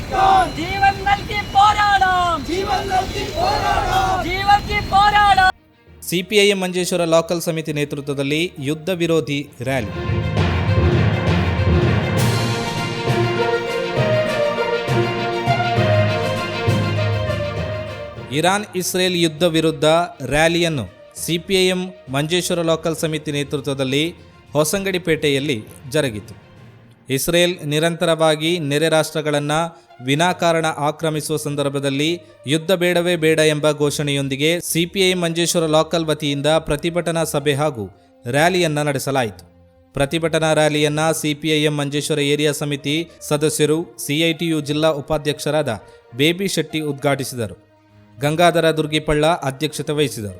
ജീവിക്കാൻ ജീവൻ നൽകി പോരാടാം ജീവൻ നൽകി പോരാടാം ജീവൻ പോരാടാം ಸಿಪಿಐಎಂ ಮಂಜೇಶ್ವರ ಲಾಕಲ್ ಸಮಿತಿ ನೇತೃತ್ವದಲ್ಲಿ ಯುದ್ಧ ವಿರೋಧಿ ರ್ಯಾಲಿ ಇರಾನ್ ಇಸ್ರೇಲ್ ಯುದ್ಧ ವಿರುದ್ಧ ರ್ಯಾಲಿಯನ್ನು ಸಿಪಿಐಎಂ ಮಂಜೇಶ್ವರ ಲಾಕಲ್ ಸಮಿತಿ ನೇತೃತ್ವದಲ್ಲಿ ಹೊಸಂಗಡಿಪೇಟೆಯಲ್ಲಿ ಜರುಗಿತು ಇಸ್ರೇಲ್ ನಿರಂತರವಾಗಿ ನೆರೆ ರಾಷ್ಟ್ರಗಳನ್ನು ವಿನಾಕಾರಣ ಆಕ್ರಮಿಸುವ ಸಂದರ್ಭದಲ್ಲಿ ಯುದ್ಧ ಬೇಡವೇ ಬೇಡ ಎಂಬ ಘೋಷಣೆಯೊಂದಿಗೆ ಸಿಪಿಐ ಮಂಜೇಶ್ವರ ಲೋಕಲ್ ವತಿಯಿಂದ ಪ್ರತಿಭಟನಾ ಸಭೆ ಹಾಗೂ ರ್ಯಾಲಿಯನ್ನ ನಡೆಸಲಾಯಿತು. ಪ್ರತಿಭಟನಾ ರ್ಯಾಲಿಯನ್ನ ಸಿಪಿಐಎಂ ಮಂಜೇಶ್ವರ ಏರಿಯಾ ಸಮಿತಿ ಸದಸ್ಯರು ಸಿಐಟಿಯು ಜಿಲ್ಲಾ ಉಪಾಧ್ಯಕ್ಷರಾದ ಬೇಬಿ ಶೆಟ್ಟಿ ಉದ್ಘಾಟಿಸಿದರು. ಗಂಗಾಧರ ದುರ್ಗಿಪಳ್ಳ ಅಧ್ಯಕ್ಷತೆ ವಹಿಸಿದರು.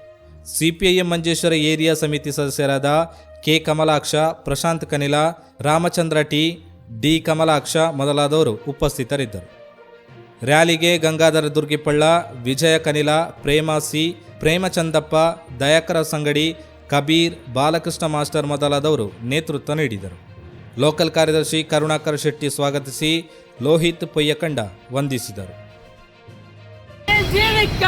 ಸಿಪಿಐಎಂ ಮಂಜೇಶ್ವರ ಏರಿಯಾ ಸಮಿತಿ ಸದಸ್ಯರಾದ K Kamalaksha, Prashant Kanila, Ramachandra T D. Kamalaksha ಮೊದಲಾದವರು ಉಪಸ್ಥಿತರಿದ್ದರು. ರ್ಯಾಲಿಗೆ ಗಂಗಾಧರ ದುರ್ಗಿಪಳ್ಳ, ವಿಜಯ ಕನಿಲ, ಪ್ರೇಮ ಸಿ, ಪ್ರೇಮಚಂದಪ್ಪ, ದಯಾಕರ ಸಂಗಡಿ, ಕಬೀರ್, ಬಾಲಕೃಷ್ಣ ಮಾಸ್ಟರ್ ಮೊದಲಾದವರು ನೇತೃತ್ವ ನೀಡಿದರು. ಲೋಕಲ್ ಕಾರ್ಯದರ್ಶಿ ಕರುಣಾಕರ ಶೆಟ್ಟಿ ಸ್ವಾಗತಿಸಿ ಲೋಹಿತ್ ಪೊಯ್ಯಕಂಡ ವಂದಿಸಿದರು. ಜೀವಿಕ